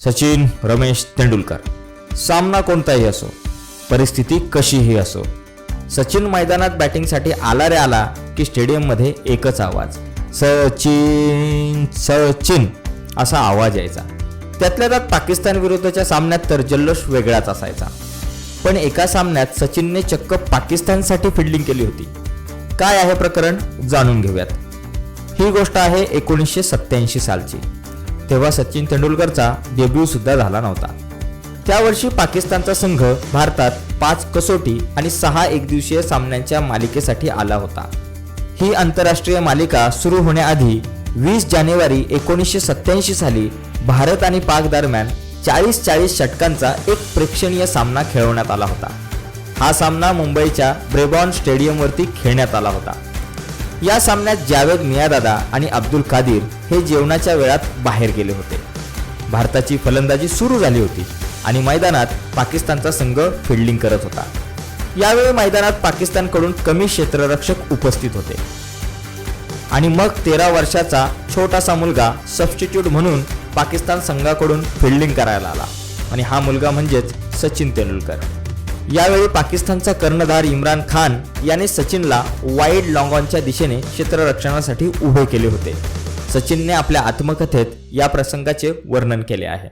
सचिन रमेश तेंडुलकर. सामना कोणताही असो परिस्थिती कशीही असो सचिन मैदानात बॅटिंगसाठी आला रे आला की स्टेडियममध्ये एकच आवाज सचिन सचिन असा आवाज यायचा. त्यातल्या त्यात पाकिस्तान विरुद्धच्या सामन्यात तर जल्लोष वेगळाच असायचा. पण एका सामन्यात सचिनने चक्क पाकिस्तानसाठी फिल्डिंग केली होती. काय आहे प्रकरण जाणून घेऊयात. ही गोष्ट आहे एकोणीसशे सत्याऐंशी सालची. तेव्हा सचिन तेंडुलकरचा डेब्यू सुद्धा झाला नव्हता. त्यावर्षी पाकिस्तानचा संघ भारतात पाच कसोटी आणि सहा एकदिवसीय सामन्यांच्या मालिकेसाठी आला होता. ही आंतरराष्ट्रीय मालिका सुरू होण्याआधी वीस जानेवारी एकोणीसशे सत्याऐंशी साली भारत आणि पाक दरम्यान चाळीस चाळीस षटकांचा एक प्रेक्षणीय सामना खेळवण्यात आला होता. हा सामना मुंबईच्या ब्रेबॉन स्टेडियमवरती खेळण्यात आला होता. या सामन्यात जावेद मियादादा आणि अब्दुल कादिर हे जेवणाच्या वेळात बाहेर गेले होते. भारताची फलंदाजी सुरू झाली होती आणि मैदानात पाकिस्तानचा संघ फिल्डिंग करत होता. यावेळी मैदानात पाकिस्तानकडून कमी क्षेत्ररक्षक उपस्थित होते. आणि मग तेरा वर्षाचा छोटासा मुलगा सबस्टिट्यूट म्हणून पाकिस्तान संघाकडून फिल्डिंग करायला आला. आणि हा मुलगा म्हणजेच सचिन तेंडुलकर. यावेळी पाकिस्तानचा कर्णधार इम्रान खान याने सचिनला वाईड लॉंगॉनच्या दिशेने क्षेत्ररक्षणासाठी उभे केले होते. सचिनने आपल्या आत्मकथेत या प्रसंगाचे वर्णन केले आहे.